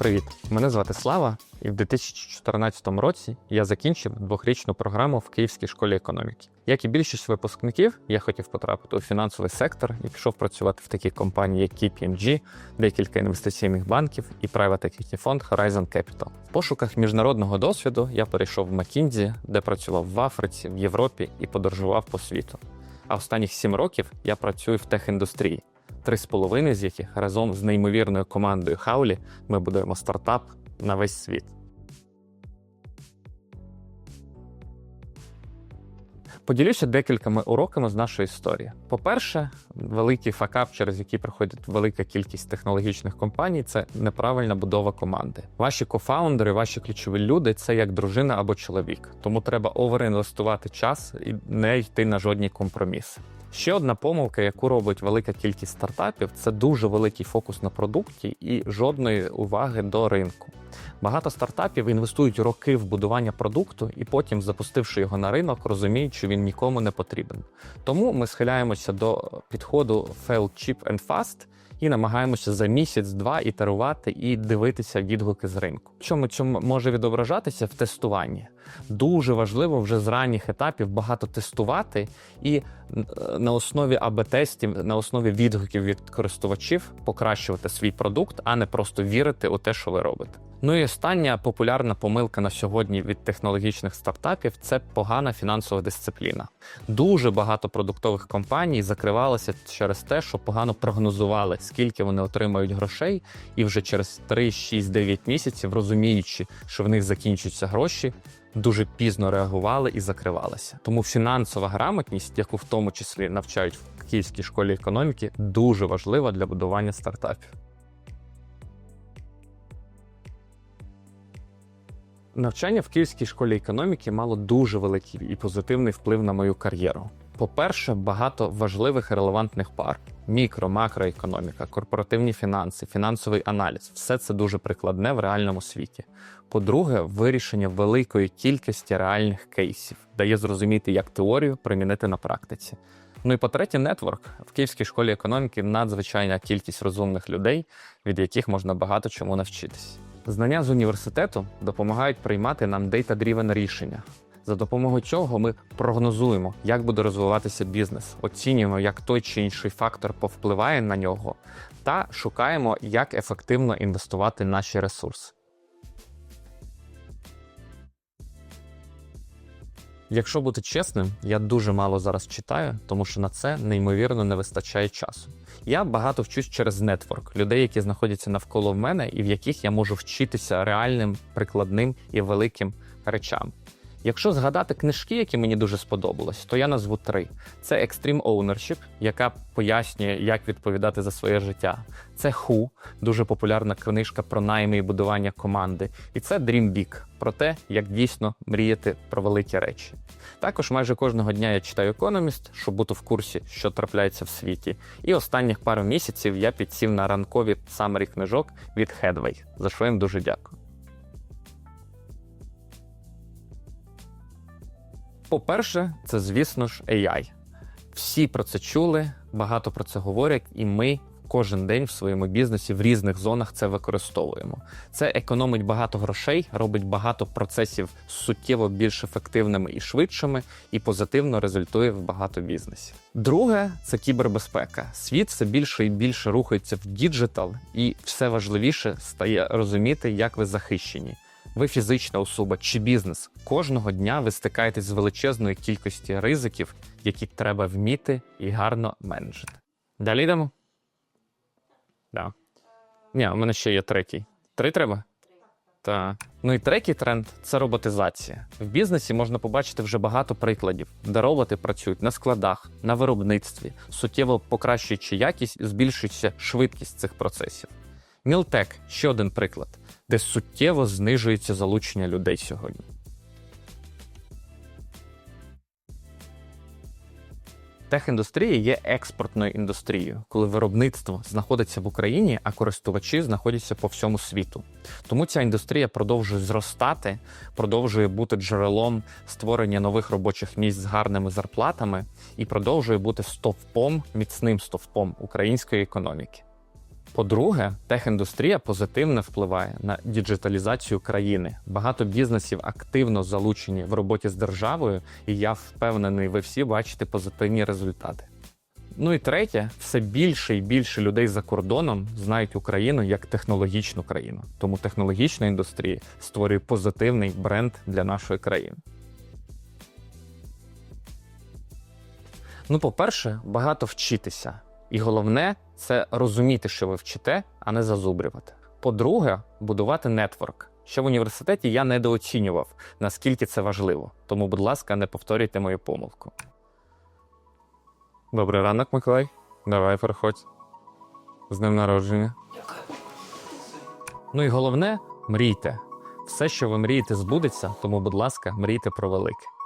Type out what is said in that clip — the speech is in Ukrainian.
Привіт, мене звати Слава, і в 2014 році я закінчив двохрічну програму в Київській школі економіки. Як і більшість випускників, я хотів потрапити у фінансовий сектор і пішов працювати в такі компанії, як KPMG, декілька інвестиційних банків і private equity фонд Horizon Capital. В пошуках міжнародного досвіду я перейшов в McKinsey, де працював в Африці, в Європі і подорожував по світу. А останніх сім років я працюю в техіндустрії три з половиною з яких разом з неймовірною командою Хаулі ми будуємо стартап на весь світ. Поділюся декількома уроками з нашої історії. По-перше, великий факап, через який проходить велика кількість технологічних компаній, це неправильна будова команди. Ваші кофаундери, ваші ключові люди це як дружина або чоловік. Тому треба оверінвестувати час і не йти на жодні компроміси. Ще одна помилка, яку робить велика кількість стартапів, це дуже великий фокус на продукті і жодної уваги до ринку. Багато стартапів інвестують роки в будування продукту і потім, запустивши його на ринок, розуміють, що він нікому не потрібен. Тому ми схиляємося до підходу fail cheap and fast і намагаємося за місяць-два ітерувати і дивитися відгуки з ринку. Чому чому може відображатися в тестуванні? Дуже важливо вже з ранніх етапів багато тестувати і е, на основі АБ-тестів, на основі відгуків від користувачів покращувати свій продукт, а не просто вірити у те, що ви робите. Ну і остання популярна помилка на сьогодні від технологічних стартапів це погана фінансова дисципліна. Дуже багато продуктових компаній закривалося через те, що погано прогнозували, скільки вони отримають грошей, і вже через 3, 6, 9 місяців, розуміючи, що в них закінчуються гроші, дуже пізно реагували і закривалися. Тому фінансова грамотність, яку в тому числі навчають в Київській школі економіки, дуже важлива для будування стартапів. Навчання в Київській школі економіки мало дуже великий і позитивний вплив на мою кар'єру. По-перше, багато важливих і релевантних пар: мікро, макроекономіка, корпоративні фінанси, фінансовий аналіз все це дуже прикладне в реальному світі. По-друге, вирішення великої кількості реальних кейсів дає зрозуміти, як теорію примінити на практиці. Ну і по-третє, нетворк в Київській школі економіки надзвичайна кількість розумних людей, від яких можна багато чому навчитись. Знання з університету допомагають приймати нам data-driven рішення, за допомогою чого ми прогнозуємо, як буде розвиватися бізнес, оцінюємо, як той чи інший фактор повпливає на нього, та шукаємо, як ефективно інвестувати наші ресурси. Якщо бути чесним, я дуже мало зараз читаю, тому що на це неймовірно не вистачає часу. Я багато вчусь через нетворк людей, які знаходяться навколо мене, і в яких я можу вчитися реальним, прикладним і великим речам. Якщо згадати книжки, які мені дуже сподобалось, то я назву три: це Extreme Ownership, яка пояснює, як відповідати за своє життя. Це Who, дуже популярна книжка про найми і будування команди. І це Dream Big, про те, як дійсно мріяти про великі речі. Також майже кожного дня я читаю економіст, щоб бути в курсі, що трапляється в світі. І останніх пару місяців я підсів на ранкові самері книжок від Headway, за що їм дуже дякую. По-перше, це, звісно ж, AI. Всі про це чули, багато про це говорять, і ми кожен день в своєму бізнесі в різних зонах це використовуємо. Це економить багато грошей, робить багато процесів суттєво більш ефективними і швидшими, і позитивно результує в багато бізнесів. Друге це кібербезпека. Світ все більше і більше рухається в діджитал, і все важливіше стає розуміти, як ви захищені. Ви фізична особа чи бізнес. Кожного дня ви стикаєтесь з величезною кількістю ризиків, які треба вміти і гарно менеджити. Далі йдемо? Да. Ні, у мене ще є третій. Три треба? Так. Ну і третій тренд це роботизація. В бізнесі можна побачити вже багато прикладів, де роботи працюють на складах, на виробництві, суттєво покращуючи якість і збільшуючи швидкість цих процесів. Мілтек ще один приклад, де суттєво знижується залучення людей сьогодні. Техіндустрія є експортною індустрією, коли виробництво знаходиться в Україні, а користувачі знаходяться по всьому світу. Тому ця індустрія продовжує зростати, продовжує бути джерелом створення нових робочих місць з гарними зарплатами і продовжує бути стовпом, міцним стовпом української економіки. По-друге, техіндустрія позитивно впливає на діджиталізацію країни. Багато бізнесів активно залучені в роботі з державою, і я впевнений, ви всі бачите позитивні результати. Ну і третє, все більше і більше людей за кордоном знають Україну як технологічну країну. Тому технологічна індустрія створює позитивний бренд для нашої країни. Ну, по-перше, багато вчитися. І головне це розуміти, що ви вчите, а не зазубрювати. По-друге, будувати нетворк. Що в університеті я недооцінював, наскільки це важливо. Тому, будь ласка, не повторюйте мою помилку. Добрий ранок, Миколай. Давай, переходь. З днем народження. Ну і головне, мрійте. Все, що ви мрієте, збудеться, тому, будь ласка, мрійте про велике.